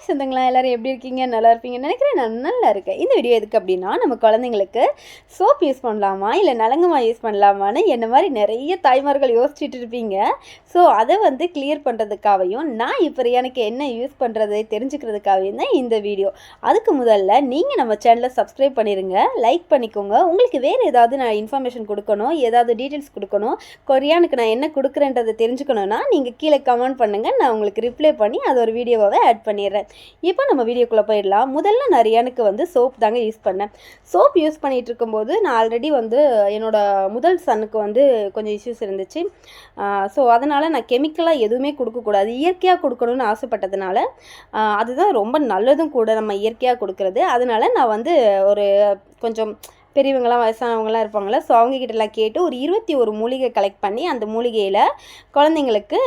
Hi சொந்தங்களா எல்லோரும் எப்படி இருக்கீங்க? நல்லா இருப்பீங்கன்னு நினைக்கிறேன். நான் நல்லா இருக்கேன். இந்த வீடியோ எதுக்கு அப்படின்னா நம்ம குழந்தைங்களுக்கு சோப் யூஸ் பண்ணலாமா இல்லை நலங்குமா யூஸ் பண்ணலாமான்னு என்ன மாதிரி நிறைய தாய்மார்கள் யோசிச்சுட்டு இருப்பீங்க. ஸோ அதை வந்து கிளியர் பண்ணுறதுக்காகவும் நான் இப்போ எனக்கு என்ன யூஸ் பண்ணுறது தெரிஞ்சுக்கிறதுக்காகவும் தான் இந்த வீடியோ அதுக்கு முதல்ல நீங்கள் நம்ம சேனலை சப்ஸ்கிரைப் பண்ணிடுங்க லைக் பண்ணிக்கோங்க. உங்களுக்கு வேறு ஏதாவது நான் இன்ஃபர்மேஷன் கொடுக்கணும் ஏதாவது டீட்டெயில்ஸ் கொடுக்கணும் கொரியானுக்கு நான் என்ன கொடுக்குறேன்றதை தெரிஞ்சுக்கணுன்னா நீங்கள் கீழே கமெண்ட் பண்ணுங்கள் நான் உங்களுக்கு ரிப்ளை பண்ணி அது ஒரு வீடியோவாகவே ஆட் பண்ணிடுறேன். இப்போ நம்ம வீடியோக்குள்ளே போயிடலாம். முதல்ல நான் ரியானுக்கு வந்து சோப் தாங்க யூஸ் பண்ணேன். சோப் யூஸ் பண்ணிகிட்டு இருக்கும்போது நான் ஆல்ரெடி வந்து என்னோட முதல் சன்னுக்கு வந்து கொஞ்சம் இஷ்யூஸ் இருந்துச்சு. ஸோ அதனால் நான் கெமிக்கலாக எதுவுமே கொடுக்கக்கூடாது. இயற்கையாக கொடுக்கணும்னு ஆசைப்பட்டதுனால அதுதான் ரொம்ப நல்லதும் கூட நம்ம இயற்கையாக கொடுக்கறது. அதனால நான் வந்து ஒரு கொஞ்சம் பெரியவங்களாம் வயசானவங்களாம் இருப்பாங்களே ஸோ அவங்கக்கிட்டலாம் கேட்டு ஒரு இருபத்தி ஒரு மூலிகை கலெக்ட் பண்ணி அந்த மூலிகையில் குழந்தைங்களுக்கு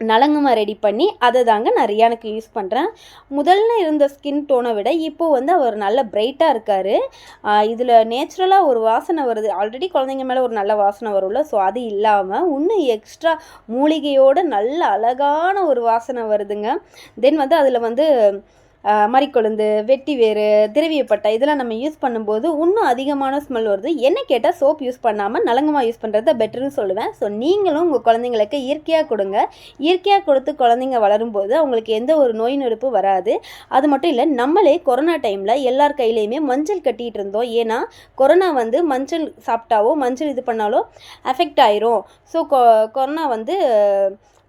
நலங்குமா ரெடி பண்ணி அதை தாங்க நிறையா எனக்கு யூஸ் பண்ணுறேன் முதல்ல இருந்த ஸ்கின் டோனை விட இப்போ வந்து அவர் நல்ல பிரைட்டாக இருக்கார். இதில் நேச்சுரலாக ஒரு வாசனை வருது. ஆல்ரெடி குழந்தைங்க மேலே ஒரு நல்ல வாசனை வரும்ல ஸோ அது இல்லாமல் இன்னும் எக்ஸ்ட்ரா மூலிகையோட நல்ல அழகான ஒரு வாசனை வருதுங்க. தென் வந்து அதில் வந்து மறிக்கொழுந்து வெட்டி வேறு திரவியப்பட்டை இதெல்லாம் நம்ம யூஸ் பண்ணும்போது இன்னும் அதிகமான ஸ்மெல் வருது. என்ன கேட்டால் சோப் யூஸ் பண்ணாமல் நலங்கமாக யூஸ் பண்ணுறது பெட்டர்னு சொல்லுவேன். ஸோ நீங்களும் உங்கள் குழந்தைங்களுக்கு இயற்கையாக கொடுங்க. இயற்கையாக கொடுத்து குழந்தைங்க வளரும்போது அவங்களுக்கு எந்த ஒரு நோய் நொடிப்பு வராது. அது மட்டும் இல்லை நம்மளே கொரோனா டைமில் எல்லார் கையிலையுமே மஞ்சள் கட்டிகிட்டு இருந்தோம். ஏன்னா கொரோனா வந்து மஞ்சள் சாப்பிட்டாவோ மஞ்சள் இது பண்ணாலோ அஃபெக்ட் ஆயிரும். ஸோ கொ கொரோனா வந்து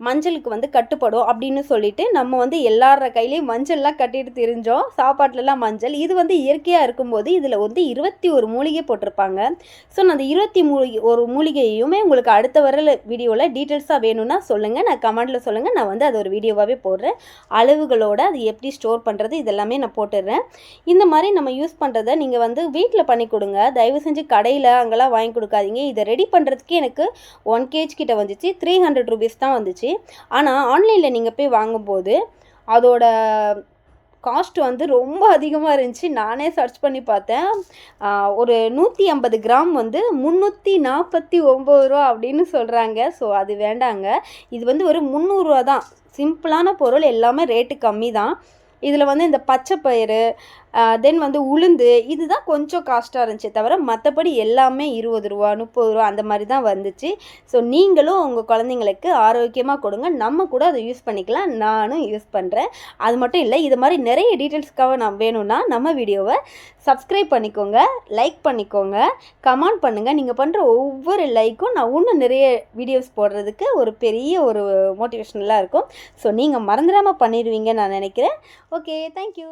மஞ்சளுக்கு வந்து கட்டுப்படும் அப்படின்னு சொல்லிட்டு நம்ம வந்து எல்லார கையிலையும் மஞ்சள்லாம் கட்டிட்டு திரிஞ்சோம். சாப்பாட்டிலலாம் மஞ்சள். இது வந்து இயற்கையாக இருக்கும்போது இதில் வந்து இருபத்தி ஒரு மூலிகை போட்டிருப்பாங்க. ஸோ நான் அந்த இருபத்தி மூலிகை ஒரு மூலிகையுமே உங்களுக்கு அடுத்த வர வீடியோவில் டீட்டெயில்ஸாக வேணும்னா சொல்லுங்கள் நான் கமெண்டில் சொல்லுங்கள் நான் வந்து அது ஒரு வீடியோவாகவே போடுறேன். அளவுகளோட அது எப்படி ஸ்டோர் பண்ணுறது இதெல்லாமே நான் போட்டுடுறேன் இந்த மாதிரி நம்ம யூஸ் பண்ணுறத நீங்கள் வந்து வீட்டில் பண்ணி கொடுங்க. தயவு செஞ்சு கடையில் அங்கெல்லாம் வாங்கி கொடுக்காதீங்க. இதை ரெடி பண்ணுறதுக்கு எனக்கு ஒன் கேஜ் கிட்ட வந்துச்சு. த்ரீ ஹண்ட்ரட் ருபீஸ் தான் வந்துச்சு. ஆனால் ஆன்லைனில் நீங்கள் போய் வாங்கும்போது அதோட காஸ்ட் வந்து ரொம்ப அதிகமாக இருந்துச்சு. நானே சர்ச் பண்ணி பார்த்தேன். ஒரு நூற்றி ஐம்பது கிராம் வந்து முந்நூற்றி நாற்பத்தி ஒம்பது ரூபா அப்படின்னு சொல்கிறாங்க ஸோ அது வேண்டாங்க. இது வந்து ஒரு முந்நூறுரூவா தான். சிம்பிளான பொருள் எல்லாமே ரேட்டு கம்மி தான். இதில் வந்து இந்த பச்சை பயிறு தென் வந்து உளுந்து இதுதான் கொஞ்சம் காஸ்ட்டாக இருந்துச்சு தவிர மற்றபடி எல்லாமே இருபது ரூபா முப்பது ரூபா அந்த மாதிரி தான் வந்துச்சு. ஸோ நீங்களும் உங்கள் குழந்தைங்களுக்கு ஆரோக்கியமாக கொடுங்க. நம்ம கூட அதை யூஸ் பண்ணிக்கலாம். நானும் யூஸ் பண்ணுறேன் அது மட்டும் இல்லை இது மாதிரி நிறைய டீட்டெயில்ஸ்க்காக நான் வேணும்னா நம்ம வீடியோவை சப்ஸ்கிரைப் பண்ணிக்கோங்க லைக் பண்ணிக்கோங்க கமெண்ட் பண்ணுங்கள் நீங்கள் பண்ணுற ஒவ்வொரு லைக்கும் நான் இன்னும் நிறைய வீடியோஸ் போடுறதுக்கு ஒரு பெரிய ஒரு மோட்டிவேஷனலாக இருக்கும். ஸோ நீங்கள் மறந்துடாமல் பண்ணிடுவீங்க நான் நினைக்கிறேன். Okay thank you